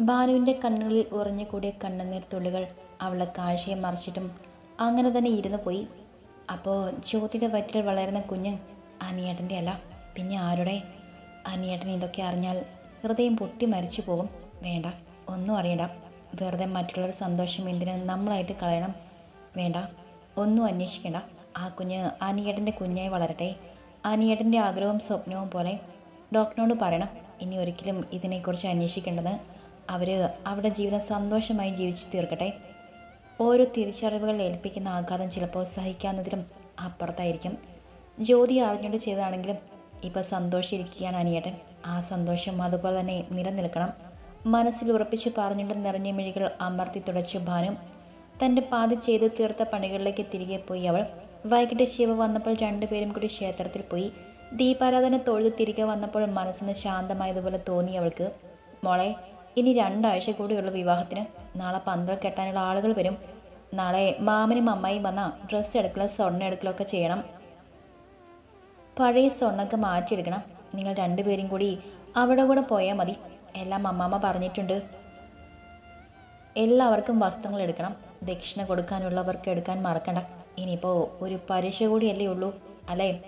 ഭാനുവിന്റെ കണ്ണുകളിൽ ഉറഞ്ഞുകൂടിയ കണ്ണുനീർ തുള്ളികൾ അവളെ കാഴ്ചയെ മറിച്ചിട്ടും അങ്ങനെ തന്നെ ഇരുന്നു പോയി. അപ്പോൾ ജ്യോതിയുടെ വയറ്റിൽ വളരുന്ന കുഞ്ഞ് അനിയേട്ടന്റെ അല്ല പിന്നെ ആരുടെ? അനിയേട്ടൻ ഇതൊക്കെ അറിഞ്ഞാൽ ഹൃദയം പൊട്ടി മരിച്ചു പോകും. വേണ്ട ഒന്നും അറിയണ്ട. വെറുതെ മറ്റുള്ളവരുടെ സന്തോഷം എന്തിനു നമ്മളായിട്ട് കളയണം? വേണ്ട ഒന്നും അന്വേഷിക്കണ്ട. ആ കുഞ്ഞ് അനിയേട്ടന്റെ കുഞ്ഞായി വളരട്ടെ. അനിയേട്ടന്റെ ആഗ്രഹവും സ്വപ്നവും പോലെ ഡോക്ടറിനോട് പറയണം ഇനി ഒരിക്കലും ഇതിനെക്കുറിച്ച് അന്വേഷിക്കേണ്ടത് അവർ അവരുടെ ജീവിതം സന്തോഷമായി ജീവിച്ചു തീർക്കട്ടെ. ഓരോ തിരിച്ചറിവുകൾ ഏൽപ്പിക്കുന്ന ആഘാതം ചിലപ്പോൾ സഹിക്കാവുന്നതിലും അപ്പുറത്തായിരിക്കും. ജ്യോതി അറിഞ്ഞോട് ചെയ്തതാണെങ്കിലും ഇപ്പോൾ സന്തോഷിച്ചിരിക്കുകയാണ് അനിയേട്ടൻ. ആ സന്തോഷം അതുപോലെ തന്നെ നിലനിൽക്കണം. മനസ്സിൽ ഉറപ്പിച്ച് പറഞ്ഞുകൊണ്ട് നിറഞ്ഞ മിഴികൾ അമർത്തി തുടച്ചു ഭാനും. തന്റെ പാതി ചെയ്ത് തീർത്ത പണികളിലേക്ക് തിരികെ പോയി അവൾ. വൈകിട്ട് ശിവ വന്നപ്പോൾ രണ്ടുപേരും കൂടി ക്ഷേത്രത്തിൽ പോയി. ദീപാരാധന തൊഴുത് തിരികെ വന്നപ്പോൾ മനസ്സിന് ശാന്തമായതുപോലെ തോന്നി അവൾക്ക്. മോളെ ഇനി രണ്ടാഴ്ച കൂടിയുള്ള വിവാഹത്തിന് നാളെ പന്തൽ കെട്ടാനുള്ള ആളുകൾ വരും. നാളെ മാമനും അമ്മയും വന്ന ഡ്രസ്സ് എടുക്കലോ സ്വർണം എടുക്കലോ ഒക്കെ ചെയ്യണം. പഴയ സ്വർണമൊക്കെ മാറ്റിയെടുക്കണം. നിങ്ങൾ രണ്ടുപേരും കൂടി അവിടെ കൂടെ പോയാൽ മതി. എല്ലാം അമ്മാമ്മ പറഞ്ഞിട്ടുണ്ട്. എല്ലാവർക്കും വസ്ത്രങ്ങൾ എടുക്കണം. ദക്ഷിണ കൊടുക്കാനുള്ളവർക്ക് എടുക്കാൻ മറക്കണ്ട. ഇനിയിപ്പോൾ ഒരു പരീക്ഷ കൂടിയല്ലേ ഉള്ളൂ അല്ലേ?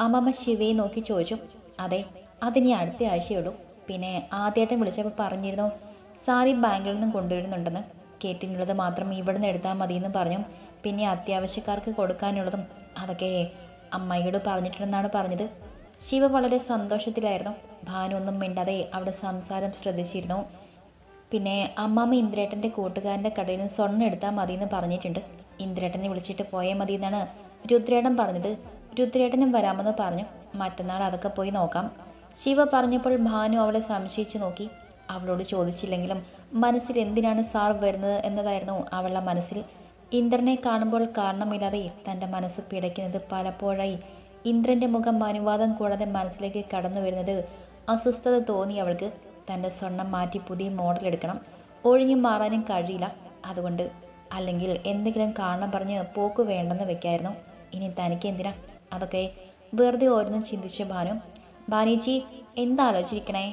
അമ്മമ്മ ശിവയെ നോക്കി ചോദിച്ചു. അതെ അതിനി അടുത്ത ആഴ്ചയുള്ളൂ പിന്നെ ആദ്യമായിട്ടും വിളിച്ചപ്പോൾ പറഞ്ഞിരുന്നു സാരി ബാങ്കിൽ നിന്നും കൊണ്ടുവരുന്നുണ്ടെന്ന്. കേട്ടിനുള്ളത് മാത്രം ഇവിടെ നിന്ന് എടുത്താൽ മതിയെന്ന് പറഞ്ഞു. പിന്നെ അത്യാവശ്യക്കാർക്ക് കൊടുക്കാനുള്ളതും അതൊക്കെ അമ്മയോട് പറഞ്ഞിട്ടുണ്ടെന്നാണ് പറഞ്ഞത്. ശിവ വളരെ സന്തോഷത്തിലായിരുന്നു. ഭാനു ഒന്നും മിണ്ടാതെ അവിടെ സംസാരം ശ്രദ്ധിച്ചിരുന്നു. പിന്നെ അമ്മാമ്മ ഇന്ദ്രേട്ടന്റെ കൂട്ടുകാരന്റെ കടയിൽ നിന്ന് സ്വർണം എടുത്താൽ മതിയെന്ന് പറഞ്ഞിട്ടുണ്ട്. ഇന്ദ്രേട്ടനെ വിളിച്ചിട്ട് പോയാൽ മതി എന്നാണ് രുദ്രേട്ടൻ പറഞ്ഞത്. രുദ്രേട്ടനും വരാമെന്ന് പറഞ്ഞു. മറ്റന്നാൾ അതൊക്കെ പോയി നോക്കാം. ശിവ പറഞ്ഞപ്പോൾ ഭാനു അവളെ സംശയിച്ചു നോക്കി. അവളോട് ചോദിച്ചില്ലെങ്കിലും മനസ്സിൽ എന്തിനാണ് സാർ വരുന്നത് എന്നതായിരുന്നു അവളുടെ മനസ്സിൽ. ഇന്ദ്രനെ കാണുമ്പോൾ കാരണമില്ലാതെ തന്റെ മനസ്സ് പിടയ്ക്കുന്നത് പലപ്പോഴായി ഇന്ദ്രന്റെ മുഖം അനുവാദം കൂടാതെ മനസ്സിലേക്ക് കടന്നു വരുന്നത് അസ്വസ്ഥത തോന്നി അവൾക്ക്. തന്റെ സ്വർണം മാറ്റി പുതിയ മോഡൽ എടുക്കണം. ഒഴിഞ്ഞു മാറാനും കഴിയില്ല. അതുകൊണ്ട് അല്ലെങ്കിൽ എന്തെങ്കിലും കാരണം പറഞ്ഞ് പോക്ക് വേണ്ടെന്ന് വെക്കായിരുന്നു. ഇനി തനിക്ക് എന്തിനാ? അതൊക്കെ വെറുതെ ഓരോന്നും ചിന്തിച്ച ഭാനു ഭാനിജി എന്താലോചിച്ചിരിക്കണേ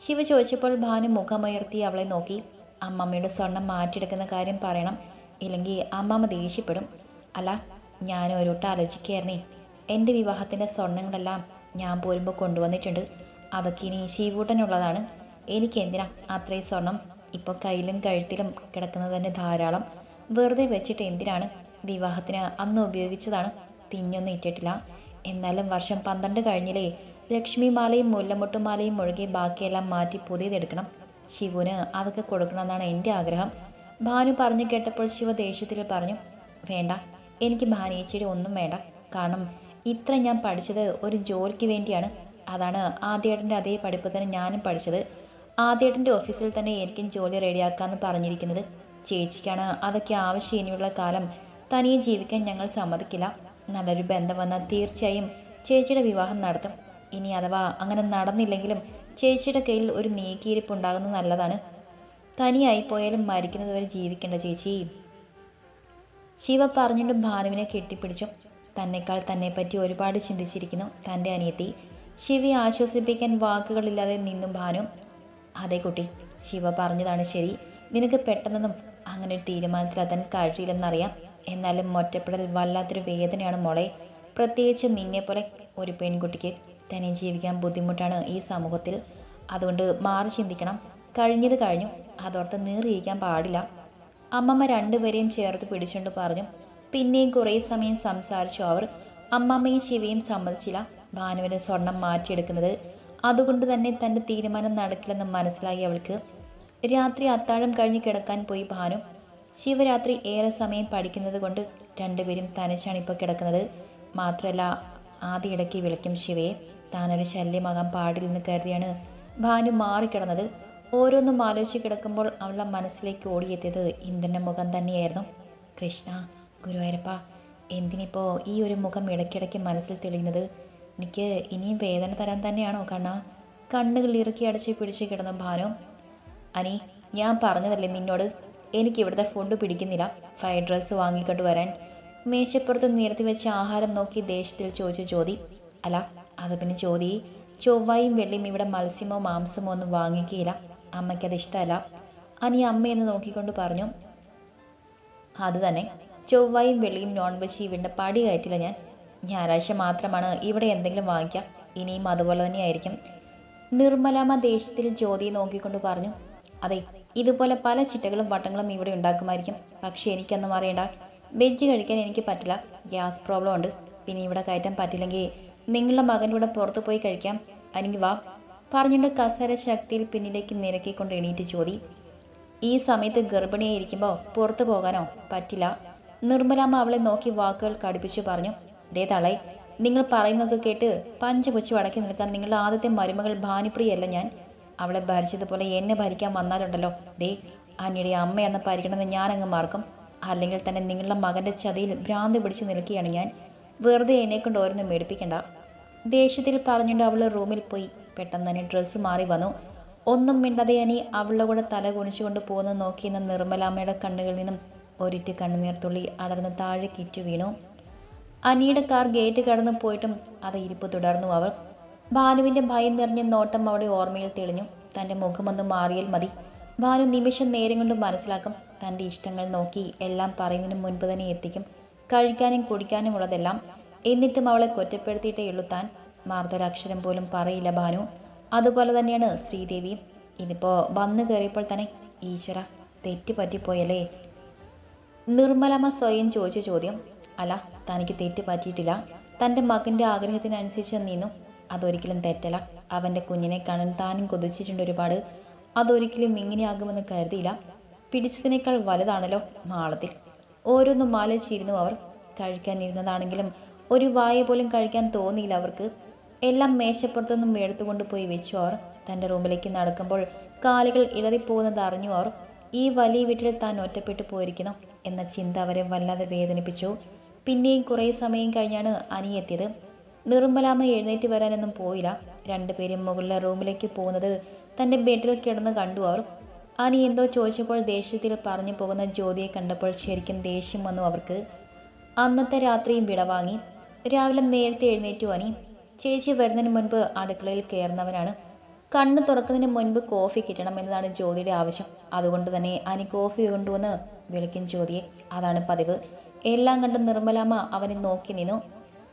ശിവ ചോദിച്ചപ്പോൾ ഭാനു മുഖമുയർത്തി അവളെ നോക്കി. അമ്മമ്മയുടെ സ്വർണം മാറ്റിയെടുക്കുന്ന കാര്യം പറയണം ഇല്ലെങ്കിൽ അമ്മമ്മ ദേഷ്യപ്പെടും. അല്ല ഞാൻ ഒരുട്ട് ആലോചിക്കുകയായിരുന്നേ. എന്റെ വിവാഹത്തിന്റെ സ്വർണങ്ങളെല്ലാം ഞാൻ പോരുമ്പോൾ കൊണ്ടുവന്നിട്ടുണ്ട്. അതൊക്കെ ഇനി ശിവൂട്ടനുള്ളതാണ്. എനിക്ക് എന്തിനാ അത്രയും സ്വർണം? ഇപ്പോൾ കയ്യിലും കഴുത്തിലും കിടക്കുന്നത് തന്നെ ധാരാളം. വെറുതെ വെച്ചിട്ട് എന്തിനാണ്? വിവാഹത്തിന് അന്ന് ഉപയോഗിച്ചതാണ്. പിന്നൊന്നും ഇട്ടിട്ടില്ല. എന്നാലും വർഷം പന്ത്രണ്ട് കഴിഞ്ഞില്ലേ ലക്ഷ്മി മാലയും മുല്ലമുട്ടുമാലയും ഒഴികെ ബാക്കിയെല്ലാം മാറ്റി പുതിയതെടുക്കണം. ശിവുന് അതൊക്കെ കൊടുക്കണമെന്നാണ് എന്റെ ആഗ്രഹം. ഭാനു പറഞ്ഞു കേട്ടപ്പോൾ ശിവ ദേഷ്യത്തിൽ പറഞ്ഞു വേണ്ട എനിക്ക് ഭാനിയേച്ചിയുടെ ഒന്നും വേണ്ട. കാരണം ഇത്ര ഞാൻ പഠിച്ചത് ഒരു ജോലിക്ക് വേണ്ടിയാണ്. അതാണ് ആദ്യേട്ടന്റെ അതേ പഠിപ്പ് തന്നെ ഞാനും പഠിച്ചത്. ആദ്യേട്ടന്റെ ഓഫീസിൽ തന്നെ എനിക്കും ജോലി റെഡിയാക്കാമെന്ന് പറഞ്ഞിരിക്കുന്നത്. ചേച്ചിക്കാണ് അതൊക്കെ ആവശ്യം ഇനിയുള്ള കാലം. തനിയെ ജീവിക്കാൻ ഞങ്ങൾ സമ്മതിക്കില്ല. നല്ലൊരു ബന്ധം വന്നാൽ തീർച്ചയായും ചേച്ചിയുടെ വിവാഹം നടത്തും. ഇനി അഥവാ അങ്ങനെ നടന്നില്ലെങ്കിലും ചേച്ചിയുടെ കയ്യിൽ ഒരു നീക്കിയിരിപ്പ് ഉണ്ടാകുന്നത് നല്ലതാണ്. തനിയായി പോയാലും മരിക്കുന്നത് വരെ ജീവിക്കേണ്ട ചേച്ചി. ശിവ പറഞ്ഞിട്ട് ഭാനുവിനെ കെട്ടിപ്പിടിച്ചു തന്നെക്കാൾ തന്നെപ്പറ്റി ഒരുപാട് ചിന്തിച്ചിരിക്കുന്നു തന്റെ അനിയത്തി. ശിവയെ ആശ്വസിപ്പിക്കാൻ വാക്കുകളില്ലാതെ നിന്നും ഭാനു. അതെ കുട്ടി ശിവ പറഞ്ഞതാണ് ശരി. നിനക്ക് പെട്ടെന്നൊന്നും അങ്ങനെ ഒരു തീരുമാനത്തിലെത്താൻ കഴിയില്ലെന്നറിയാം. എന്നാലും ഒറ്റപ്പെടൽ വല്ലാത്തൊരു വേദനയാണ് മോളെ. പ്രത്യേകിച്ച് നിന്നെപ്പോലെ ഒരു പെൺകുട്ടിക്ക്. തന്നെ ജീവിക്കാൻ ബുദ്ധിമുട്ടാണ് ഈ സമൂഹത്തിൽ. അതുകൊണ്ട് മാറി ചിന്തിക്കണം. കഴിഞ്ഞത് കഴിഞ്ഞു. അതോർത്ത് നീറിയിരിക്കാൻ പാടില്ല. അമ്മമ്മ രണ്ടുപേരെയും ചേർത്ത് പിടിച്ചുകൊണ്ട് പറഞ്ഞു പിന്നെയും കുറേ സമയം സംസാരിച്ചു അവർ. അമ്മമ്മയും ശിവയും സമ്മതിച്ചില്ല. ഭാനുവിന് സ്വർണം മാറ്റിയെടുക്കുന്നത്. അതുകൊണ്ട് തന്നെ തന്റെ തീരുമാനം നടക്കില്ലെന്ന് മനസ്സിലായി അവൾക്ക്. രാത്രി അത്താഴം കഴിഞ്ഞ് കിടക്കാൻ പോയി ഭാനു. ശിവരാത്രി ഏറെ സമയം പഠിക്കുന്നത് കൊണ്ട് രണ്ടുപേരും തനിച്ചാണ് ഇപ്പോൾ കിടക്കുന്നത്. മാത്രമല്ല ആദ്യ ഇടയ്ക്ക് വിളിക്കും ശിവയെ. താനൊരു ശല്യമാകാൻ പാടില്ലെന്ന് കരുതിയാണ് ഭാനു മാറിക്കിടന്നത്. ഓരോന്നും ആലോചിച്ച് കിടക്കുമ്പോൾ അവളുടെ മനസ്സിലേക്ക് ഓടിയെത്തിയത് ഇന്ദ്രന്റെ മുഖം തന്നെയായിരുന്നു. കൃഷ്ണ ഗുരുവായൂരപ്പ എന്തിനിപ്പോൾ ഈ ഒരു മുഖം ഇടയ്ക്കിടയ്ക്ക് മനസ്സിൽ തെളിയുന്നത്? എനിക്ക് ഇനിയും വേദന തരാൻ തന്നെയാണോ കണ്ണ? കണ്ണുകൾ ഇറുക്കി അടച്ച് പിടിച്ച് കിടന്ന ഭാനു അനി ഞാൻ പറഞ്ഞതല്ലേ നിന്നോട്? എനിക്ക് ഇവിടുത്തെ ഫുഡ് പിടിക്കുന്നില്ല. ഫ്രൈഡ് റൈസ് വാങ്ങിക്കൊണ്ട് വരാൻ. മേശപ്പുറത്ത് നിരത്തി വെച്ച ആഹാരം നോക്കി ദേഷ്യത്തിൽ ചോദിച്ചു ജ്യോതി അല്ല അത് പിന്നെ ചോദി ചൊവ്വായും വെള്ളിയും ഇവിടെ മത്സ്യമോ മാംസമോ ഒന്നും വാങ്ങിക്കുകയില്ല അമ്മയ്ക്കത് ഇഷ്ടമല്ല അനി അമ്മയെന്ന് നോക്കിക്കൊണ്ട് പറഞ്ഞു അത് തന്നെ. ചൊവ്വായും വെള്ളിയും നോൺ വെജ് ഇവിടെ പടി കയറ്റില്ല ഞാൻ. ഞായറാഴ്ച മാത്രമാണ് ഇവിടെ എന്തെങ്കിലും വാങ്ങിക്കുക ഇനിയും അതുപോലെ തന്നെയായിരിക്കും നിർമ്മലാമ്മ ദേഷ്യത്തിൽ ജ്യോതിയെ നോക്കിക്കൊണ്ട് പറഞ്ഞു അതെ ഇതുപോലെ പല ചിട്ടകളും വട്ടങ്ങളും ഇവിടെ ഉണ്ടാക്കുമായിരിക്കും. പക്ഷേ എനിക്കൊന്നും അറിയണ്ട. വെജ് കഴിക്കാൻ എനിക്ക് പറ്റില്ല. ഗ്യാസ് പ്രോബ്ലം ഉണ്ട്. പിന്നെ ഇവിടെ കയറ്റാൻ പറ്റില്ലെങ്കിൽ നിങ്ങളുടെ മകന്റെ കൂടെ പുറത്ത് പോയി കഴിക്കാം. അല്ലെങ്കിൽ വാ. പറഞ്ഞുകൊണ്ട് കസര ശക്തിയിൽ പിന്നിലേക്ക് നിരക്കിക്കൊണ്ട് എണീറ്റ് ചോദി. ഈ സമയത്ത് ഗർഭിണിയായിരിക്കുമ്പോൾ പുറത്തു പോകാനോ പറ്റില്ല. നിർമ്മലാമ്മ അവളെ നോക്കി വാക്കുകൾ കടുപ്പിച്ചു പറഞ്ഞു. ദേ തളെ നിങ്ങൾ പറയുന്നതൊക്കെ കേട്ട് പഞ്ചപുച്ചു അടക്കി നിൽക്കാൻ നിങ്ങളുടെ ആദ്യത്തെ മരുമകൾ ഭാനുപ്രിയല്ല ഞാൻ. അവളെ ഭരിച്ചതുപോലെ എന്നെ ഭരിക്കാൻ വന്നാലുണ്ടല്ലോ. ദേ അന്യയുടെ അമ്മയെന്ന് പരിഗണന ഞാനങ്ങ് മറക്കും. അല്ലെങ്കിൽ തന്നെ നിങ്ങളുടെ മകന്റെ ചതിയിൽ ഭ്രാന്ത് പിടിച്ചു നിൽക്കുകയാണ് ഞാൻ. വെറുതെ എന്നെക്കൊണ്ട് ഓരോന്നും മേടിപ്പിക്കണ്ട. ദേഷ്യത്തിൽ പറഞ്ഞുകൊണ്ട് അവൾ റൂമിൽ പോയി. പെട്ടെന്ന് തന്നെ ഡ്രസ്സ് മാറി വന്നു. ഒന്നും മിണ്ടാതെ അനി അവളുടെ കൂടെ തല കുണിച്ചുകൊണ്ട് പോകുന്ന നോക്കിയെന്ന നിർമ്മലാമ്മയുടെ കണ്ണുകളിൽ നിന്നും ഒരിറ്റ് കണ്ണുനീർത്തുള്ളി അടർന്ന് താഴെ കിറ്റു വീണു. അനിയുടെ കാർ ഗേറ്റ് കടന്നു പോയിട്ടും അത് ഇരിപ്പ് തുടർന്നു അവർ. ഭാനുവിന്റെ ഭയം നിറഞ്ഞ നോട്ടം അവിടെ ഓർമ്മയിൽ തെളിഞ്ഞു. തന്റെ മുഖമൊന്ന് മാറിയാൽ മതി. ഭാനു നിമിഷം നേരം കൊണ്ട് മനസ്സിലാക്കും തന്റെ ഇഷ്ടങ്ങൾ നോക്കി എല്ലാം പറയുന്നതിന് മുൻപ് തന്നെ എത്തിക്കും. കഴിക്കാനും കുടിക്കാനും ഉള്ളതെല്ലാം എന്നിട്ടും അവളെ കുറ്റപ്പെടുത്തിയിട്ടേ താൻ. മാർദ്ദൊരക്ഷരം പോലും പറയില്ല ഭാനു. അതുപോലെ തന്നെയാണ് ശ്രീദേവി. ഇതിപ്പോൾ വന്നു കയറിയപ്പോൾ തന്നെ ഈശ്വര തെറ്റ് പറ്റിപ്പോയല്ലേ നിർമ്മലമ്മ സ്വയം ചോദിച്ച ചോദ്യം അല്ല തനിക്ക് തെറ്റ് പറ്റിയിട്ടില്ല തന്റെ മകന്റെ ആഗ്രഹത്തിനനുസരിച്ച് നിന്നു. അതൊരിക്കലും തെറ്റല്ല. അവന്റെ കുഞ്ഞിനെ കാണാൻ താനും കൊതിച്ചിട്ടുണ്ട് ഒരുപാട്. അതൊരിക്കലും ഇങ്ങനെയാകുമെന്ന് കരുതിയില്ല. പിടിച്ചതിനേക്കാൾ വലുതാണല്ലോ മാളത്തിൽ. ഓരോന്നും ആലോചിച്ചിരുന്നു അവർ. കഴിക്കാനിരുന്നതാണെങ്കിലും ഒരു വായ പോലും കഴിക്കാൻ തോന്നിയില്ല അവർക്ക്. എല്ലാം മേശപ്പുറത്തുനിന്നും എടുത്തുകൊണ്ട് പോയി വെച്ചു അവർ. തന്റെ റൂമിലേക്ക് നടക്കുമ്പോൾ കാലുകൾ ഇളറിപ്പോകുന്നത് അറിഞ്ഞു അവർ. ഈ വലിയ വീട്ടിൽ താൻ ഒറ്റപ്പെട്ടു പോയിരിക്കുന്നു എന്ന ചിന്ത അവരെ വല്ലാതെ വേദനിപ്പിച്ചു. പിന്നെയും കുറേ സമയം കഴിഞ്ഞാണ് അനിയെത്തിയത് നിർമ്മലാമ നിർമ്മലാമ്മ എഴുന്നേറ്റ് വരാനൊന്നും പോയില്ല. രണ്ടുപേരും മുകളിലെ റൂമിലേക്ക് പോകുന്നത് തന്റെ ബെഡിൽ കിടന്ന് കണ്ടു അവർ. അനി എന്തോ ചോദിച്ചപ്പോൾ ദേഷ്യത്തിൽ പറഞ്ഞു പോകുന്ന ജ്യോതിയെ കണ്ടപ്പോൾ ശരിക്കും ദേഷ്യം വന്നു അവർക്ക്. അന്നത്തെ രാത്രിയും വിടവാങ്ങി രാവിലെ നേരത്തെ എഴുന്നേറ്റു അനി ചേച്ചി വരുന്നതിന് മുൻപ് അടുക്കളയിൽ കയറുന്നവനാണ്. കണ്ണ് തുറക്കുന്നതിന് മുൻപ് കോഫി കിട്ടണം എന്നതാണ് ജ്യോതിയുടെ ആവശ്യം. അതുകൊണ്ട് തന്നെ അനി കോഫി കൊണ്ടുവന്ന് വിളിക്കും ജ്യോതിയെ. അതാണ് പതിവ്. എല്ലാം കണ്ട് നിർമ്മലാമ്മ അവനെ നോക്കി നിന്നു.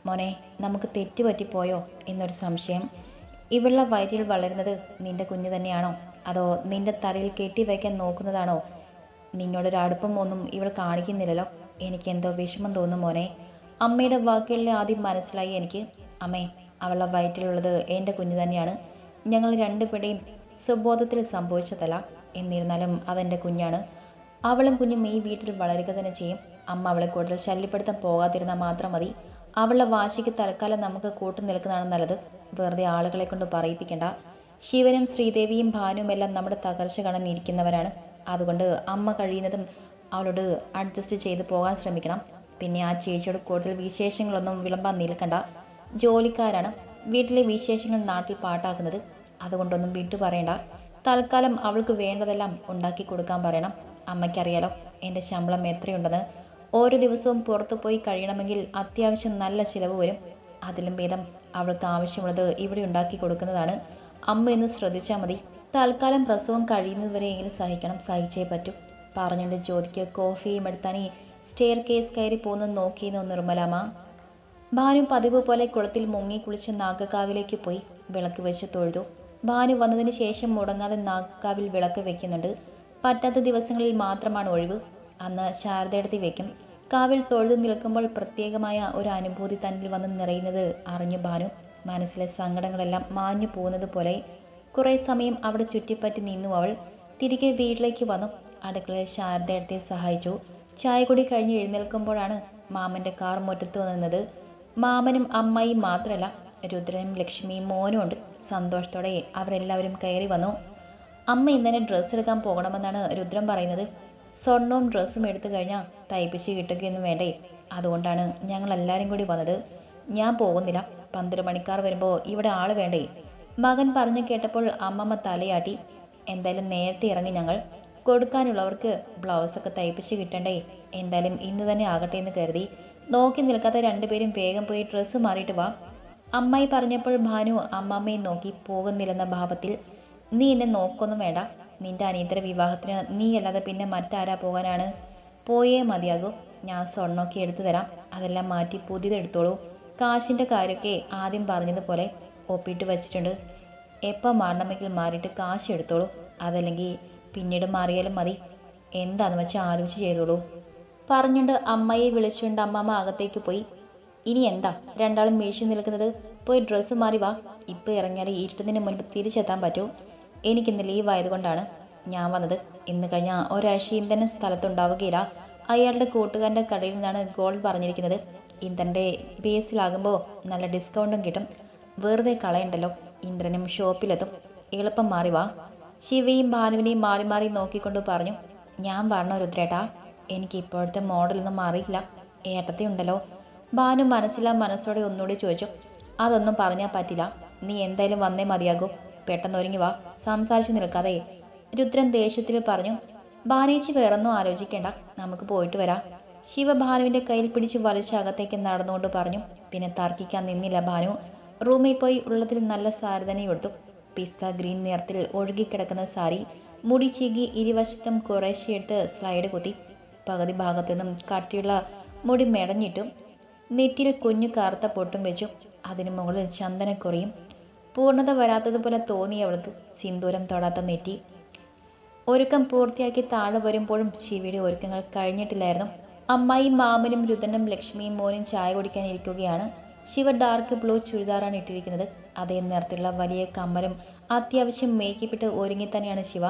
മോനെ നമുക്ക് തെറ്റുപറ്റിപ്പോയോ? എന്നൊരു സംശയം. ഇവളുടെ വയറ്റിൽ വളരുന്നത് നിന്റെ കുഞ്ഞ് തന്നെയാണോ? അതോ നിന്റെ തലയിൽ കെട്ടിവയ്ക്കാൻ നോക്കുന്നതാണോ? നിന്നോടൊരു അടുപ്പം ഒന്നും ഇവൾ കാണിക്കുന്നില്ലല്ലോ. എനിക്ക് എന്തോ വിഷമം തോന്നും മോനെ. അമ്മയുടെ വാക്കുകളിൽ ആദ്യം മനസ്സിലായി എനിക്ക്. അമ്മേ അവളുടെ വയറ്റിലുള്ളത് എന്റെ കുഞ്ഞ് തന്നെയാണ്. ഞങ്ങൾ രണ്ടുപേരുടെയും സ്വബോധത്തിൽ സംഭവിച്ചതല്ല. എന്നിരുന്നാലും അതെന്റെ കുഞ്ഞാണ്. അവളും കുഞ്ഞും ഈ വീട്ടിൽ വളരുക തന്നെ ചെയ്യും. അമ്മ അവളെ കൂടുതൽ ശല്യപ്പെടുത്താൻ പോകാതിരുന്നാൽ മാത്രം മതി. അവളുടെ വാശിക്ക് തൽക്കാലം നമുക്ക് കൂട്ടു നിൽക്കുന്നതാണ് നല്ലത്. വെറുതെ ആളുകളെ കൊണ്ട് പറയിപ്പിക്കേണ്ട. ശിവനും ശ്രീദേവിയും ഭാനുവും എല്ലാം നമ്മുടെ തകർച്ച കാണാൻ ഇരിക്കുന്നവരാണ് അതുകൊണ്ട് അമ്മ കഴിയുന്നതും അവളോട് അഡ്ജസ്റ്റ് ചെയ്ത് പോകാൻ ശ്രമിക്കണം. പിന്നെ ആ ചേച്ചിയോട് കൂടുതൽ വിശേഷങ്ങളൊന്നും വിളമ്പാൻ നിൽക്കണ്ട. ജോലിക്കാരാണ്. വീട്ടിലെ വിശേഷങ്ങൾ നാട്ടിൽ പാട്ടാക്കുന്നത്. അതുകൊണ്ടൊന്നും വിട്ടു പറയണ്ട. തൽക്കാലം അവൾക്ക് വേണ്ടതെല്ലാം ഉണ്ടാക്കി കൊടുക്കാൻ പറയണം. അമ്മയ്ക്കറിയാലോ എന്റെ ശമ്പളം എത്രയുണ്ടെന്ന്. ഓരോ ദിവസവും പുറത്തു പോയി കഴിയണമെങ്കിൽ അത്യാവശ്യം നല്ല ചിലവ് വരും. അതിലും ഭേദം. അവൾക്ക് ആവശ്യമുള്ളത് ഇവിടെ ഉണ്ടാക്കി കൊടുക്കുന്നതാണ്. അമ്മ എന്ന് ശ്രദ്ധിച്ചാൽ മതി. തൽക്കാലം പ്രസവം കഴിയുന്നതുവരെയെങ്കിലും സഹിക്കണം. സഹിച്ചേ പറ്റൂ. പറഞ്ഞുകൊണ്ട് ജ്യോതിക്ക് കോഫിയും എടുത്താനീ സ്റ്റെയർ കേസ് കയറി പോകുന്നത് നോക്കിയെന്ന് നിർമ്മലാമ ഭാനു പതിവ് പോലെ കുളത്തിൽ മുങ്ങി കുളിച്ച് നാഗക്കാവിലേക്ക് പോയി. വിളക്ക് വെച്ച് തൊഴുതു. ഭാനു വന്നതിന് ശേഷം മുടങ്ങാതെ നാഗക്കാവിൽ വിളക്ക് വെക്കുന്നുണ്ട്. പറ്റാത്ത ദിവസങ്ങളിൽ മാത്രമാണ് ഒഴിവ്. അന്ന് ശാരദയെടുത്തി വെക്കും. കാവിൽ തൊഴുതു നിൽക്കുമ്പോൾ പ്രത്യേകമായ ഒരു അനുഭൂതി തന്നിൽ വന്ന് നിറയുന്നത് അറിഞ്ഞു ഭാനു. മനസ്സിലെ സങ്കടങ്ങളെല്ലാം മാഞ്ഞു പോകുന്നത് പോലെ കുറേ സമയം അവിടെ ചുറ്റിപ്പറ്റി നിന്നു അവൾ. തിരികെ വീട്ടിലേക്ക് വന്നു. അടുക്കളയിൽ ശാരദയടത്തെ സഹായിച്ചു. ചായ കൂടി കഴിഞ്ഞ് എഴുന്നേൽക്കുമ്പോഴാണ് മാമന്റെ കാർ മുറ്റത്ത് നിന്നത്. മാമനും അമ്മയും മാത്രമല്ല രുദ്രനും ലക്ഷ്മിയും മോനും ഉണ്ട്. സന്തോഷത്തോടെ അവരെല്ലാവരും കയറി വന്നു. അമ്മ ഇന്നലെ ഡ്രസ്സ് എടുക്കാൻ പോകണമെന്നാണ് രുദ്രൻ പറയുന്നത്. സ്വർണവും ഡ്രസ്സും എടുത്തു കഴിഞ്ഞാൽ തയ്പ്പിച്ച് കിട്ടുകയൊന്നും വേണ്ടേ. അതുകൊണ്ടാണ് ഞങ്ങൾ എല്ലാവരും കൂടി വന്നത്. ഞാൻ പോകുന്നില്ല. പന്ത്രണ്ട് മണിക്കാർ വരുമ്പോൾ ഇവിടെ ആൾ വേണ്ടേ. മകൻ പറഞ്ഞു കേട്ടപ്പോൾ അമ്മമ്മ തലയാട്ടി. എന്തായാലും നേരത്തെ ഇറങ്ങി ഞങ്ങൾ. കൊടുക്കാനുള്ളവർക്ക് ബ്ലൗസൊക്കെ തയ്പ്പിച്ച് കിട്ടണ്ടേ. എന്തായാലും ഇന്ന് തന്നെ ആകട്ടെ എന്ന് കരുതി. നോക്കി നിൽക്കാത്ത രണ്ടുപേരും വേഗം പോയി ഡ്രസ്സ് മാറിയിട്ട് വാ. അമ്മായി പറഞ്ഞപ്പോൾ ഭാനു അമ്മമ്മയെ നോക്കി പോകുന്നില്ലെന്ന ഭാവത്തിൽ നീ എന്നെ നോക്കൊന്നും വേണ്ട. നിന്റെ അനീന്ദ്ര വിവാഹത്തിന് നീ അല്ലാതെ പിന്നെ മറ്റാരാ പോകാനാണ്? പോയേ മതിയാകൂ. ഞാൻ സ്വർണമൊക്കെ എടുത്തു തരാം. അതെല്ലാം മാറ്റി പുതിയതെടുത്തോളൂ കാശിന്റെ കാര്യമൊക്കെ ആദ്യം പറഞ്ഞതുപോലെ ഒപ്പിട്ട് വച്ചിട്ടുണ്ട്. എപ്പോൾ മാറണമെങ്കിൽ മാറിയിട്ട് കാശ് എടുത്തോളൂ. അതല്ലെങ്കിൽ പിന്നീട് മാറിയാലും മതി. എന്താണെന്ന് വെച്ചാൽ ആലോചിച്ച് ചെയ്തോളൂ. പറഞ്ഞുകൊണ്ട് അമ്മയെ വിളിച്ചുകൊണ്ട് അമ്മമ്മ അകത്തേക്ക് പോയി. ഇനി എന്താ? രണ്ടാളും മേശി നിൽക്കുന്നത്. പോയി ഡ്രസ്സ് മാറി വാ. ഇപ്പോൾ ഇറങ്ങിയാൽ ഇരുട്ടുന്നതിന് മുൻപ് തിരിച്ചെത്താൻ പറ്റൂ. എനിക്കിന്ന് ലീവ് ആയതുകൊണ്ടാണ് ഞാൻ വന്നത്. ഇന്ന് കഴിഞ്ഞ ഒരാഴ്ച തന്നെ സ്ഥലത്തുണ്ടാവുകയില്ല. അയാളുടെ കൂട്ടുകാരന്റെ കടയിൽ നിന്നാണ് ഗോൾഡ് പറഞ്ഞിരിക്കുന്നത്. ഇന്ധന്റെ ബേസിലാകുമ്പോൾ നല്ല ഡിസ്കൗണ്ടും കിട്ടും. വെറുതെ കളയണ്ടല്ലോ. ഇന്ദ്രനും ഷോപ്പിലെത്തും. എളുപ്പം മാറി വാ. ശിവയും ഭാനുവിനെയും മാറി മാറി നോക്കിക്കൊണ്ട് പറഞ്ഞു ഞാൻ പറഞ്ഞ രുദ്രേട്ടാ എനിക്ക് ഇപ്പോഴത്തെ മോഡലൊന്നും മാറിയില്ല ഏട്ടത്തി ഉണ്ടല്ലോ. ഭാനു മനസ്സിലാ മനസ്സോടെ ഒന്നുകൂടി ചോദിച്ചു അതൊന്നും പറഞ്ഞാൽ പറ്റില്ല. നീ എന്തായാലും വന്നേ മതിയാകൂ. പെട്ടെന്ന് ഒരുങ്ങി വാ. സംസാരിച്ച് നിൽക്കാതെ. രുദ്രൻ ദേഷ്യത്തിൽ പറഞ്ഞു ബാനേച്ചി വേറൊന്നും ആലോചിക്കേണ്ട. നമുക്ക് പോയിട്ട് വരാം. ശിവഭാനുവിന്റെ കയ്യിൽ പിടിച്ച് വലിച്ചകത്തേക്ക് നടന്നുകൊണ്ട് പറഞ്ഞു പിന്നെ തർക്കിക്കാൻ നിന്നില്ല ഭാനു. റൂമിൽ പോയി ഉള്ളത്തിൽ നല്ല സാരി തന്നെ കൊടുത്തു പിസ്ത ഗ്രീൻ നിറത്തിൽ ഒഴുകിക്കിടക്കുന്ന സാരി മുടി ചീകി ഇരുവശത്തും കുറേശ്ശെ എടുത്ത് സ്ലൈഡ് കുത്തി. പകുതി ഭാഗത്തു നിന്നും കട്ടിയുള്ള മുടി മെടഞ്ഞിട്ടും. നെറ്റിയിൽ കുഞ്ഞു കറുത്ത പൊട്ടും വെച്ചു. അതിനു മുകളിൽ ചന്ദനക്കുറിയും പൂർണത വരാത്തതുപോലെ തോന്നി അവൾക്ക്. സിന്ദൂരം തൊടാത്ത നെറ്റി. ഒരുക്കം പൂർത്തിയാക്കി താഴെ വരുമ്പോഴും ശിവയുടെ ഒരുക്കങ്ങൾ കഴിഞ്ഞിട്ടില്ലായിരുന്നു. അമ്മായി മാമനും രുദനും ലക്ഷ്മിയും മോനും ചായ കുടിക്കാൻ ഇരിക്കുകയാണ്. ശിവ ഡാർക്ക് ബ്ലൂ ചുരിദാറാണ് ഇട്ടിരിക്കുന്നത്. അതേ നിറത്തിലുള്ള വലിയ കമ്മലും അത്യാവശ്യം മേക്കപ്പിട്ട് ഒരുങ്ങി തന്നെയാണ് ശിവ.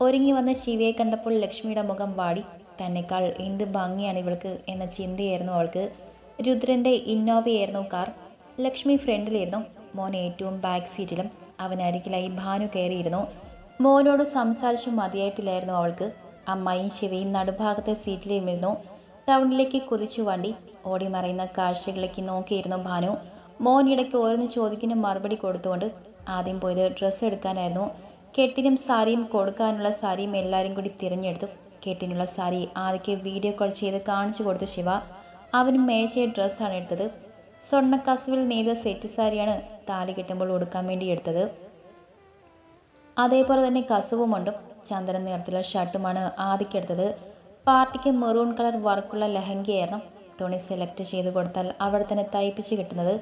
ഒരുങ്ങി വന്ന ശിവയെ കണ്ടപ്പോൾ ലക്ഷ്മിയുടെ മുഖം വാടി. തന്നെക്കാൾ എന്ത് ഭംഗിയാണ് ഇവൾക്ക് എന്ന ചിന്തയായിരുന്നു അവൾക്ക്. രുദ്രന്റെ ഇന്നോവയായിരുന്നു കാർ. ലക്ഷ്മി ഫ്രണ്ടിലായിരുന്നു മോൻ ഏറ്റവും ബാക്ക് സീറ്റിലും അവനരികിലായി ഭാനു കയറിയിരുന്നു. മോനോട് സംസാരിച്ചു മതിയായിട്ടില്ലായിരുന്നു അവൾക്ക്. അമ്മയും ശിവയും നടുഭാഗത്തെ സീറ്റിലിരുന്നു ടൗണിലേക്ക് കുതിച്ചു വണ്ടി ഓടി മറയുന്ന കാഴ്ചകളിലേക്ക് നോക്കിയിരുന്നു ഭാനു. മോൻ ഇടയ്ക്ക് ഓരോന്ന് ചോദിക്കുന്ന മറുപടി കൊടുത്തുകൊണ്ട് ആദ്യം പോയത് ഡ്രസ്സ് എടുക്കാനായിരുന്നു. കെട്ടിനും സാരിയും കൊടുക്കാനുള്ള സാരിയും എല്ലാവരും കൂടി തിരഞ്ഞെടുത്തു. കെട്ടിനുള്ള സാരി ആദ്യക്ക് വീഡിയോ കോൾ ചെയ്ത് കാണിച്ചു കൊടുത്തു ശിവ. അവനും മേശയെ ഡ്രസ്സാണ് എടുത്തത്. സ്വർണക്കസുവിൽ നെയ്ത സെറ്റ് സാരിയാണ് താലി കെട്ടുമ്പോൾ ഉടുക്കാൻ വേണ്ടി എടുത്തത്. അതേപോലെ തന്നെ കസുവുമുണ്ട് ചന്ദന നിറത്തിലുള്ള ഷർട്ടുമാണ് ആദിക്കെടുത്തത് പാർട്ടിക്ക് മെറൂൺ കളർ വർക്കുള്ള ലഹങ്കയായിരുന്നു തുണി സെലക്ട് ചെയ്ത് കൊടുത്താൽ അവിടെ തന്നെ തയ്പ്പിച്ച് കിട്ടുന്നത്.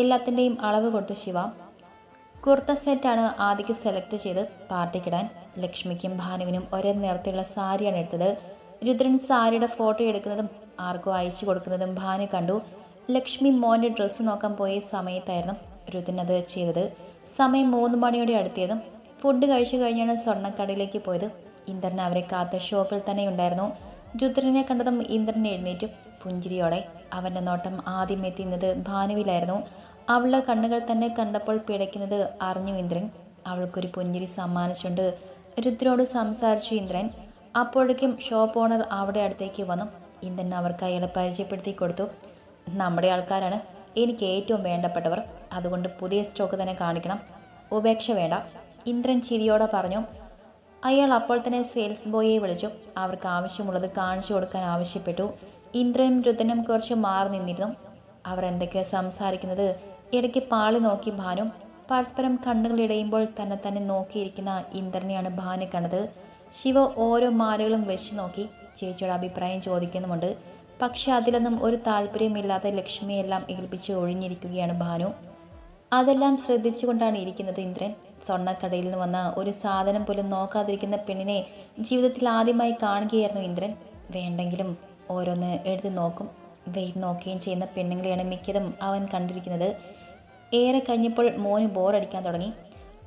എല്ലാത്തിന്റെയും അളവ് കൊടുത്തു ശിവ. കുർത്ത സെറ്റാണ് ആദിക്ക് സെലക്ട് ചെയ്ത് പാർട്ടിക്കിടാൻ ലക്ഷ്മിക്കും ഭാനുവിനും ഒരേ നിറത്തിലുള്ള സാരിയാണ് എടുത്തത്. രുദ്രൻ സാരിയുടെ ഫോട്ടോ എടുക്കുന്നതും ആർക്കോ അയച്ചു കൊടുക്കുന്നതും ഭാനു കണ്ടു. ലക്ഷ്മി മോന്റെ ഡ്രസ്സ് നോക്കാൻ പോയ സമയത്തായിരുന്നു രുതിനത് ചെയ്തത്. സമയം മൂന്ന് മണിയോടെ അടുത്തിയതും ഫുഡ് കഴിച്ചു കഴിഞ്ഞാണ് സ്വർണക്കടയിലേക്ക് പോയത്. ഇന്ദ്രൻ അവരെ കാത്ത ഷോപ്പിൽ തന്നെ ഉണ്ടായിരുന്നു. രുദ്രനെ കണ്ടതും ഇന്ദ്രൻ എഴുന്നേറ്റു. പുഞ്ചിരിയോടെ അവന്റെ നോട്ടം ആദ്യം എത്തിയുന്നത് ഭാനുവിലായിരുന്നു. അവളുടെ കണ്ണുകൾ തന്നെ കണ്ടപ്പോൾ പിടയ്ക്കുന്നത് അറിഞ്ഞു ഇന്ദ്രൻ. അവൾക്കൊരു പുഞ്ചിരി സമ്മാനിച്ചുകൊണ്ട് രുദ്രനോട് സംസാരിച്ചു ഇന്ദ്രൻ. അപ്പോഴേക്കും ഷോപ്പ് ഓണർ അവിടെ അടുത്തേക്ക് വന്നു. ഇന്ദ്രൻ അവർക്ക് അയാളെ പരിചയപ്പെടുത്തി കൊടുത്തു. നമ്മുടെ ആൾക്കാരാണ്. എനിക്ക് ഏറ്റവും വേണ്ടപ്പെട്ടവർ. അതുകൊണ്ട് പുതിയ സ്റ്റോക്ക് തന്നെ കാണിക്കണം. ഉപേക്ഷ വേണ്ട. ഇന്ദ്രൻ ചിരിയോടെ പറഞ്ഞു അയാൾ അപ്പോൾ തന്നെ സെയിൽസ് ബോയിയെ വിളിച്ചു. അവർക്ക് ആവശ്യമുള്ളത് കാണിച്ചു കൊടുക്കാൻ ആവശ്യപ്പെട്ടു. ഇന്ദ്രനും രുദ്രനും കുറച്ച് മാറി നിന്നിരുന്നു. അവർ എന്തൊക്കെയോ സംസാരിക്കുന്നത്. ഇടയ്ക്ക് പാളി നോക്കി ഭാനു. പരസ്പരം കണ്ണുകളിടയുമ്പോൾ തന്നെ തന്നെ നോക്കിയിരിക്കുന്ന ഇന്ദ്രനെയാണ് ഭാനു കണ്ടത്. ശിവ ഓരോ മാലകളും വെച്ച് നോക്കി. ചേച്ചിയുടെ അഭിപ്രായം ചോദിക്കുന്നുമുണ്ട്. പക്ഷെ അതിലൊന്നും ഒരു താല്പര്യമില്ലാതെ ലക്ഷ്മിയെല്ലാം ഏൽപ്പിച്ച് ഒഴിഞ്ഞിരിക്കുകയാണ് ഭാനു. അതെല്ലാം ശ്രദ്ധിച്ചുകൊണ്ടാണ് ഇരിക്കുന്നത് ഇന്ദ്രൻ. സ്വർണക്കടയിൽ നിന്ന് വന്ന ഒരു സാധനം പോലും നോക്കാതിരിക്കുന്ന പെണ്ണിനെ ജീവിതത്തിൽ ആദ്യമായി കാണുകയായിരുന്നു ഇന്ദ്രൻ. വേണ്ടെങ്കിലും ഓരോന്ന് എഴുതി നോക്കും. വെയിറ്റ് നോക്കുകയും ചെയ്യുന്ന പെണ്ണുങ്ങളെയാണ് മിക്കതും അവൻ കണ്ടിരിക്കുന്നത്. ഏറെ കഴിഞ്ഞപ്പോൾ മോന് ബോറടിക്കാൻ തുടങ്ങി.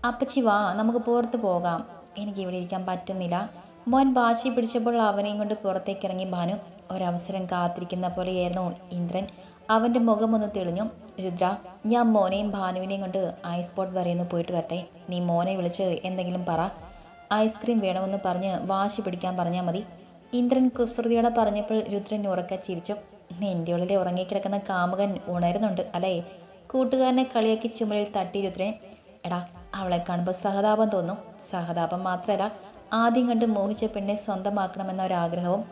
അപ്പച്ചി വാ നമുക്ക് പുറത്ത് പോകാം. എനിക്ക് ഇവിടെ ഇരിക്കാൻ പറ്റുന്നില്ല. മോൻ വാശി പിടിച്ചപ്പോൾ അവനെയും കൊണ്ട് പുറത്തേക്ക് ഇറങ്ങി ഭാനു ഒരവസരം കാത്തിരിക്കുന്ന പോലെയായിരുന്നു ഇന്ദ്രൻ. അവന്റെ മുഖമൊന്ന് തെളിഞ്ഞു. രുദ്ര ഞാൻ മോനെയും ഭാനുവിനെയും കൊണ്ട് ഐസ് പോട്ട് വരെയൊന്ന് പോയിട്ട് വരട്ടെ. നീ മോനെ വിളിച്ച് എന്തെങ്കിലും പറ. ഐസ്ക്രീം വേണമെന്ന് പറഞ്ഞ് വാശി പിടിക്കാൻ പറഞ്ഞാൽ മതി. ഇന്ദ്രൻ കുസൃതിയോടെ പറഞ്ഞപ്പോൾ രുദ്രൻ ഉറക്ക ചിരിച്ചു. നിന്റെ ഉള്ളിലെ ഉറങ്ങിക്കിടക്കുന്ന കാമുകൻ ഉണരുന്നുണ്ട് അല്ലേ? കൂട്ടുകാരനെ കളിയാക്കി ചുമലിൽ തട്ടി രുദ്രൻ. എടാ അവളെ കാണുമ്പോൾ സഹതാപം തോന്നും. സഹതാപം മാത്രമല്ല ആദ്യം കണ്ട് മോഹിച്ച പെണ്ണെ സ്വന്തമാക്കണമെന്ന ഒരാഗ്രഹവും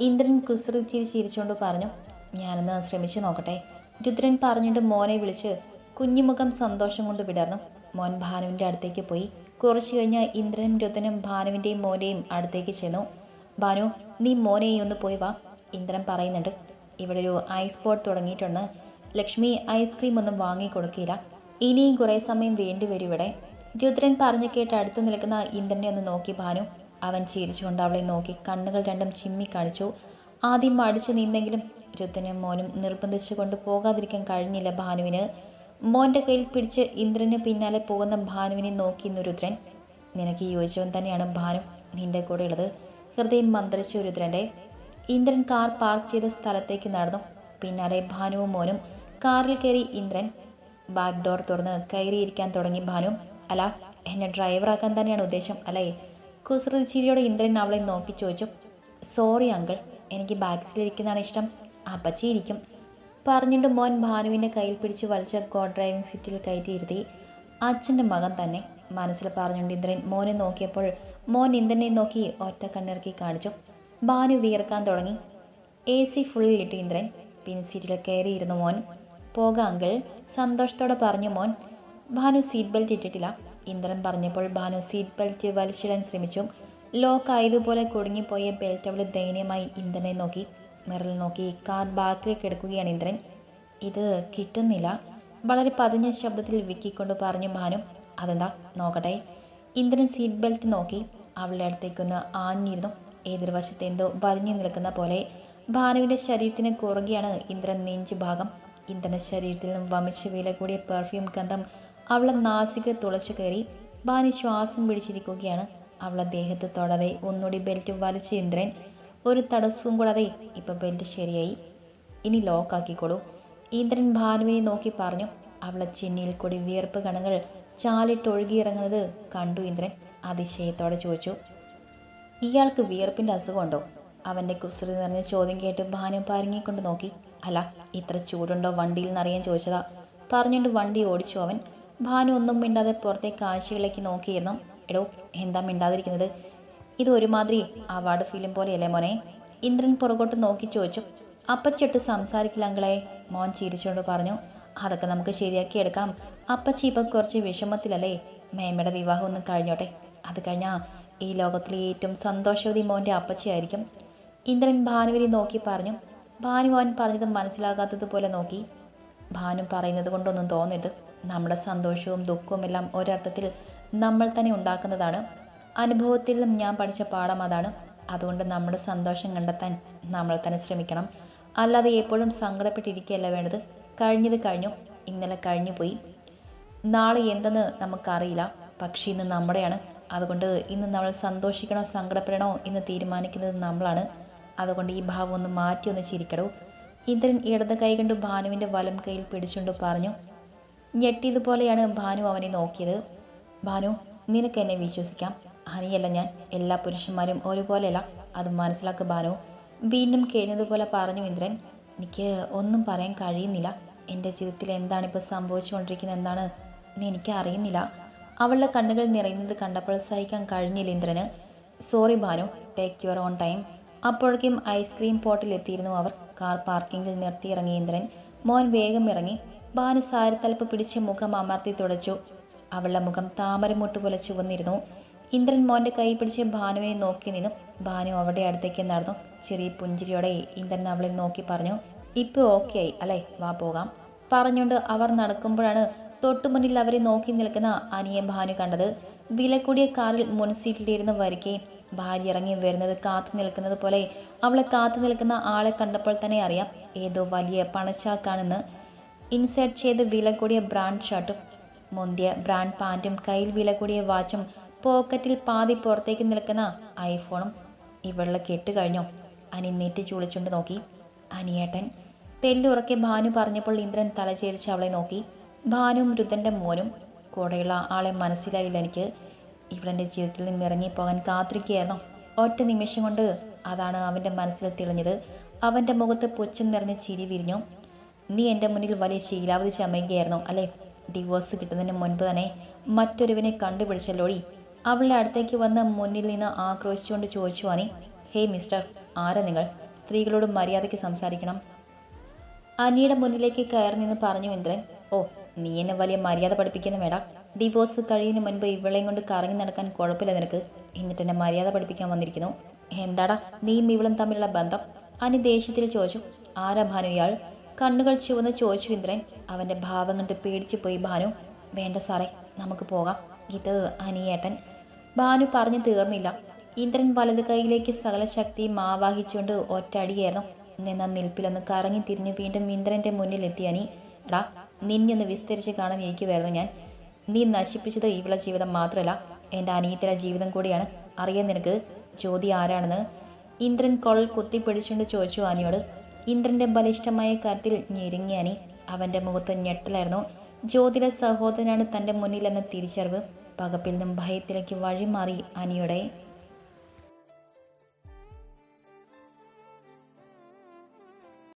ഇന്ദ്രൻ കുസൃതി ചിരി ചിരിച്ചുകൊണ്ട് പറഞ്ഞു ഞാനൊന്ന് ശ്രമിച്ചു നോക്കട്ടെ. രുദ്രൻ പറഞ്ഞിട്ട് മോനെ വിളിച്ച് കുഞ്ഞുമുഖം സന്തോഷം കൊണ്ട് വിടർന്നു. മോൻ ഭാനുവിന്റെ അടുത്തേക്ക് പോയി. കുറച്ചു കഴിഞ്ഞ് ഇന്ദ്രനും രുദ്രനും ഭാനുവിന്റെയും മോനെയും അടുത്തേക്ക് ചെന്നു. ഭാനു നീ മോനെയും ഒന്ന് പോയി വാ ഇന്ദ്രൻ പറയുന്നുണ്ട്. ഇവിടെ ഒരു ഐസ് ബോട്ട് തുടങ്ങിയിട്ടുണ്ട്. ലക്ഷ്മി ഐസ്ക്രീം ഒന്നും വാങ്ങിക്കൊടുക്കില്ല ഇനിയും കുറേ സമയം വേണ്ടി വരും ഇവിടെ. രുദ്രൻ പറഞ്ഞു കേട്ട് അടുത്ത് നിൽക്കുന്ന ഇന്ദ്രനെ ഒന്ന് നോക്കി ഭാനു. അവൻ ചിരിച്ചുകൊണ്ട് അവളെ നോക്കി കണ്ണുകൾ രണ്ടും ചിമ്മി കാണിച്ചു. ആദ്യം മടിച്ചു നിന്നെങ്കിലും രുദ്രനും മോനും നിർബന്ധിച്ചു കൊണ്ട് പോകാതിരിക്കാൻ കഴിഞ്ഞില്ല ഭാനുവിന്. മോന്റെ കയ്യിൽ പിടിച്ച് ഇന്ദ്രന് പിന്നാലെ പോകുന്ന ഭാനുവിനെ നോക്കിയിരുന്നു രുദ്രൻ. നിനക്ക് യോജിച്ചവൻ തന്നെയാണ് ഭാനു നിന്റെ കൂടെ ഉള്ളത് ഹൃദയം മന്ത്രിച്ചു രുദ്രന്റെ ഇന്ദ്രൻ കാർ പാർക്ക് ചെയ്ത സ്ഥലത്തേക്ക് നടന്നു. പിന്നാലെ ഭാനുവും മോനും കാറിൽ കയറി ഇന്ദ്രൻ. ബാക്ക് ഡോർ തുറന്ന് കയറിയിരിക്കാൻ തുടങ്ങി ഭാനു. അല്ല എന്നെ ഡ്രൈവറാക്കാൻ തന്നെയാണ് ഉദ്ദേശം അല്ലേ? കുസൃതി ചിരിയോടെ ഇന്ദ്രൻ അവളെ നോക്കി ചോദിച്ചു. സോറി അങ്കിൾ എനിക്ക് ബാക്സിലിരിക്കുന്നതാണ് ഇഷ്ടം. അപ്പച്ചി ഇരിക്കും. പറഞ്ഞിട്ട് മോൻ ഭാനുവിന്റെ കയ്യിൽ പിടിച്ച് വലിച്ച കോ ഡ്രൈവിംഗ് സീറ്റിൽ കയറ്റിയിരുത്തി അച്ഛന്റെ മകൻ തന്നെ മനസ്സിൽ പറഞ്ഞുകൊണ്ട് ഇന്ദ്രൻ മോനെ നോക്കിയപ്പോൾ മോൻ ഇന്ദ്രനെ നോക്കി ഒറ്റ കണ്ണിറക്കി കാണിച്ചു. ഭാനു വീർക്കാൻ തുടങ്ങി. എ സി ഫുള്ളിൽ ഇട്ടു ഇന്ദ്രൻ പിൻ സീറ്റിൽ കയറിയിരുന്നു മോൻ. പോകാങ്കിൾ സന്തോഷത്തോടെ പറഞ്ഞു മോൻ. ഭാനു സീറ്റ് ബെൽറ്റ് ഇട്ടിട്ടില്ല. ഇന്ദ്രൻ പറഞ്ഞപ്പോൾ ഭാനു സീറ്റ് ബെൽറ്റ് വലിച്ചിടാൻ ശ്രമിച്ചു. ലോക്ക് ആയതുപോലെ കുടുങ്ങിപ്പോയ ബെൽറ്റ് അവൾ ദയനീയമായി ഇന്ദ്രനെ നോക്കി. മിറൽ നോക്കി കാർ ബാക്കിലേക്ക് എടുക്കുകയാണ് ഇന്ദ്രൻ. ഇത് കിട്ടുന്നില്ല. വളരെ പതിഞ്ഞ ശബ്ദത്തിൽ വിക്കിക്കൊണ്ട് പറഞ്ഞു ഭാനു അതെന്താ? നോക്കട്ടെ. ഇന്ദ്രൻ സീറ്റ് ബെൽറ്റ് നോക്കി. അവളുടെ അടുത്തേക്കൊന്ന് ആഞ്ഞിരുന്നു. എതിർവശത്ത് എന്തോ വലിഞ്ഞു നിൽക്കുന്ന പോലെ ഭാനുവിന്റെ ശരീരത്തിന് കുറുകെയാണ് ഇന്ദ്രൻ നെഞ്ചു ഭാഗം. ഇന്ദ്രന്റെ ശരീരത്തിൽ നിന്നും വമിച്ച് വില കൂടിയ പെർഫ്യൂം ഗന്ധം അവളെ നാസിക തുളച്ചു കയറി ബാനി ശ്വാസം പിടിച്ചിരിക്കുകയാണ്. അവളെ ദേഹത്ത് തൊടവേ ഒന്നുകൂടി ബെൽറ്റ് വലിച്ച ഇന്ദ്രൻ ഒരു തടസ്സവും കൂടാതെ ഇപ്പം ബെൽറ്റ് ശരിയായി. ഇനി ലോക്കാക്കിക്കോളൂ ഇന്ദ്രൻ ഭാനുവിനെ നോക്കി പറഞ്ഞു അവളെ ചെന്നിയിൽ കൂടി വിയർപ്പ് കണങ്ങൾ ചാലിട്ടൊഴുകിയിറങ്ങുന്നത് കണ്ടു ഇന്ദ്രൻ അതിശയത്തോടെ ചോദിച്ചു. ഇയാൾക്ക് വിയർപ്പിന്റെ അസുഖമുണ്ടോ? അവന്റെ കുസൃതി നിറഞ്ഞ ചോദ്യം കേട്ട് ഭാനു പരങ്ങിക്കൊണ്ട് നോക്കി. അല്ല ഇത്ര ചൂടുണ്ടോ വണ്ടിയിൽ നിന്നറിയാൻ ചോദിച്ചതാ പറഞ്ഞുകൊണ്ട് വണ്ടി ഓടിച്ചു അവൻ. ഭാനു ഒന്നും മിണ്ടാതെ പുറത്തെ കാഴ്ചകളിലേക്ക് നോക്കിയിരുന്നു എടോ എന്താ മിണ്ടാതിരിക്കുന്നത്? ഇത് ഒരുമാതിരി അവാർഡ് ഫിലിം പോലെയല്ലേ മോനെ? ഇന്ദ്രൻ പുറകോട്ട് നോക്കി ചോദിച്ചു. അപ്പച്ചിട്ട് സംസാരിക്കില്ല അങ്ങളെ മോൻ ചിരിച്ചുകൊണ്ട് പറഞ്ഞു. അതൊക്കെ നമുക്ക് ശരിയാക്കി എടുക്കാം. അപ്പച്ചി ഇപ്പം കുറച്ച് വിഷമത്തിലല്ലേ? മേമയുടെ വിവാഹം ഒന്ന് കഴിഞ്ഞോട്ടെ. അത് കഴിഞ്ഞാൽ ഈ ലോകത്തിലെ ഏറ്റവും സന്തോഷവതി മോന്റെ അപ്പച്ചിയായിരിക്കും. ഇന്ദ്രൻ ഭാനുവിനെ നോക്കി പറഞ്ഞു. ഭാനു മോൻ പറഞ്ഞത് മനസ്സിലാകാത്തതുപോലെ നോക്കി. ഭാനു പറയുന്നത് കൊണ്ടൊന്നും തോന്നരുത്. നമ്മുടെ സന്തോഷവും ദുഃഖവും എല്ലാം ഒരർത്ഥത്തിൽ നമ്മൾ തന്നെ ഉണ്ടാക്കുന്നതാണ്. അനുഭവത്തിൽ ഞാൻ പഠിച്ച പാഠം അതാണ്. അതുകൊണ്ട് നമ്മുടെ സന്തോഷം കണ്ടെത്താൻ നമ്മൾ തന്നെ ശ്രമിക്കണം. അല്ലാതെ എപ്പോഴും സങ്കടപ്പെട്ടിരിക്കുകയല്ല വേണ്ടത്. കഴിഞ്ഞത് കഴിഞ്ഞു ഇന്നലെ കഴിഞ്ഞു പോയി. നാളെ എന്തെന്ന് നമുക്കറിയില്ല. പക്ഷേ ഇന്ന് നമ്മുടെയാണ്. അതുകൊണ്ട് ഇന്ന് നമ്മൾ സന്തോഷിക്കണോ സങ്കടപ്പെടണോ എന്ന് തീരുമാനിക്കുന്നത് നമ്മളാണ്. അതുകൊണ്ട് ഈ ഭാവം ഒന്ന് മാറ്റി ഒന്ന് ചിരിക്കടോ. ഇന്ദ്രൻ ഇടത് കൈ കൊണ്ട് ഭാനുവിന്റെ വലം കൈയിൽ പിടിച്ചുകൊണ്ട് പറഞ്ഞു ഞെട്ടിയതുപോലെയാണ് ഭാനു അവനെ നോക്കിയത്. ഭാനു നിനക്ക് എന്നെ വിശ്വസിക്കാം. ഹനിയല്ല ഞാൻ. എല്ലാ പുരുഷന്മാരും ഒരുപോലെയല്ല. അത് മനസ്സിലാക്കുക ഭാനു. വീണ്ടും കഴിഞ്ഞതുപോലെ പറഞ്ഞു ഇന്ദ്രൻ. എനിക്ക് ഒന്നും പറയാൻ കഴിയുന്നില്ല. എന്റെ ജീവിതത്തിൽ എന്താണ് ഇപ്പോൾ സംഭവിച്ചുകൊണ്ടിരിക്കുന്നത് എന്താണ് എനിക്ക് അറിയുന്നില്ല. അവളുടെ കണ്ണുകൾ നിറയുന്നത് കണ്ടപ്പോൾ സഹിക്കാൻ കഴിഞ്ഞില്ല ഇന്ദ്രന്. Sorry Bhanu. Take your own time അപ്പോഴേക്കും ഐസ്ക്രീം പോട്ടിലെത്തിയിരുന്നു അവർ. കാർ പാർക്കിങ്ങിൽ നിർത്തിയിറങ്ങി ഇന്ദ്രൻ. മോൻ വേഗം ഇറങ്ങി. ഭാനു സാരത്തലപ്പ് പിടിച്ച് മുഖം അമർത്തി തുടച്ചു. അവളുടെ മുഖം താമരമുട്ട് പോലെ ചുവന്നിരുന്നു. ഇന്ദ്രൻ മോന്റെ കൈ പിടിച്ച് ഭാനുവിനെ നോക്കി നിന്നു. ഭാനു അവളുടെ അടുത്തേക്ക് നടന്നു. ചെറിയ പുഞ്ചിരിയോടെ ഇന്ദ്രൻ അവളെ നോക്കി പറഞ്ഞു ഇപ്പോൾ ഓക്കെ ആയി അല്ലേ? വാ പോകാം. പറഞ്ഞുകൊണ്ട് അവർ നടക്കുമ്പോഴാണ് തൊട്ടുമുന്നിൽ അവരെ നോക്കി നിൽക്കുന്ന അനിയെ ഭാനു കണ്ടത്. വില കൂടിയ കാറിൽ മുൻസീറ്റിലിരുന്ന് വരികയും ഭാര്യ ഇറങ്ങി വരുന്നത് കാത്തു നിൽക്കുന്നത് പോലെ അവളെ കാത്തു നിൽക്കുന്ന ആളെ കണ്ടപ്പോൾ തന്നെ അറിയാം ഏതോ വലിയ പണച്ചാക്കാണെന്ന്. ഇൻസേർട്ട് ചെയ്ത് വില കൂടിയ ബ്രാൻഡ് ഷർട്ടും മുന്തിയ ബ്രാൻഡ് പാന്റും കയ്യിൽ വില കൂടിയ വാച്ചും പോക്കറ്റിൽ പാതി പുറത്തേക്ക് നിൽക്കുന്ന ഐഫോണും ഇവളിൽ കെട്ട് കഴിഞ്ഞോ. അനി നെറ്റി ചുളിച്ചുകൊണ്ട് നോക്കി. അനിയേട്ടൻ തെല്ലുറക്കെ ഭാനു പറഞ്ഞപ്പോൾ ഇന്ദ്രൻ തലചേരിച്ച് അവളെ നോക്കി. ഭാനുവും രുദ്രന്റെ മോനും കൂടെയുള്ള ആളെ മനസ്സിലായില്ല എനിക്ക്. ഇവളെന്റെ ജീവിതത്തിൽ നിന്ന് ഇറങ്ങിപ്പോകാൻ കാത്തിരിക്കുകയായിരുന്നു. ഒറ്റ നിമിഷം കൊണ്ട് അതാണ് അവന്റെ മനസ്സിൽ തെളിഞ്ഞത്. അവന്റെ മുഖത്ത് പുച്ഛം നിറഞ്ഞ് ചിരി വിരിഞ്ഞു. നീ എന്റെ മുന്നിൽ വലിയ ശീലാവധി ചമയുകയായിരുന്നു അല്ലേ? ഡിവോഴ്സ് കിട്ടുന്നതിന് മുൻപ് തന്നെ മറ്റൊരുവിനെ കണ്ടുപിടിച്ചല്ലോടി അവളുടെ അടുത്തേക്ക് വന്ന് മുന്നിൽ നിന്ന് ആക്രോശിച്ചുകൊണ്ട് ചോദിച്ചു അനി ഹേയ് മിസ്റ്റർ ആരാ നിങ്ങൾ? സ്ത്രീകളോട് മര്യാദയ്ക്ക് സംസാരിക്കണം. അനിയുടെ മുന്നിലേക്ക് കയറി നിന്ന് പറഞ്ഞു ഇന്ദ്രൻ. ഓ നീ എന്നെ വലിയ മര്യാദ പഠിപ്പിക്കുന്ന വേണ്ട ഡിവോഴ്സ് കഴിയുന്നതിന് മുൻപ് ഇവളെയും കൊണ്ട് കറങ്ങി നടക്കാൻ കുഴപ്പമില്ല നിനക്ക്. എന്നിട്ട് എന്നെ മര്യാദ പഠിപ്പിക്കാൻ വന്നിരിക്കുന്നു. എന്താടാ നീയും ഇവളും തമ്മിലുള്ള ബന്ധം? അനി ദേഷ്യത്തിൽ ചോദിച്ചു. ആരാ ഭാനു ഇയാൾ? കണ്ണുകൾ ചുവന്ന് ചോദിച്ചു ഇന്ദ്രൻ അവന്റെ ഭാവം കണ്ട് പേടിച്ചു പോയി ഭാനു. വേണ്ട സാറേ നമുക്ക് പോകാം. ഇത് അനിയേട്ടൻ. ഭാനു പറഞ്ഞു തീർന്നില്ല. ഇന്ദ്രൻ വലത് കൈയിലേക്ക് സകല ശക്തിയും ആവാഹിച്ചുകൊണ്ട് ഒറ്റയടിയായിരുന്നു. നിന്ന നിൽപ്പിലൊന്ന് കറങ്ങി തിരിഞ്ഞ് വീണ്ടും ഇന്ദ്രന്റെ മുന്നിലെത്തി അനി എടാ നിന്നൊന്ന് വിസ്തരിച്ച് കാണാൻ ഇരിക്കുമായിരുന്നു ഞാൻ. നീ നശിപ്പിച്ചത് ഇവളെ ജീവിതം മാത്രമല്ല എന്റെ അനിയത്തിയുടെ ജീവിതം കൂടിയാണ്. അറിയാൻ നിനക്ക് ജ്യോതി ആരാണെന്ന്? ഇന്ദ്രൻ കൊൾ കുത്തിപ്പിടിച്ചുകൊണ്ട് ചോദിച്ചു അനിയോട് ഇന്ദ്രന്റെ ബലിഷ്ഠമായ കാര്യത്തിൽ ഞെരുങ്ങിയാനി അവന്റെ മുഖത്ത് ഞെട്ടലായിരുന്നു. ജ്യോതിയുടെ സഹോദരനാണ് തന്റെ മുന്നിലെന്ന തിരിച്ചറിവ്. പകപ്പിൽ നിന്നും ഭയത്തിലേക്ക് വഴിമാറി അനിയുടെ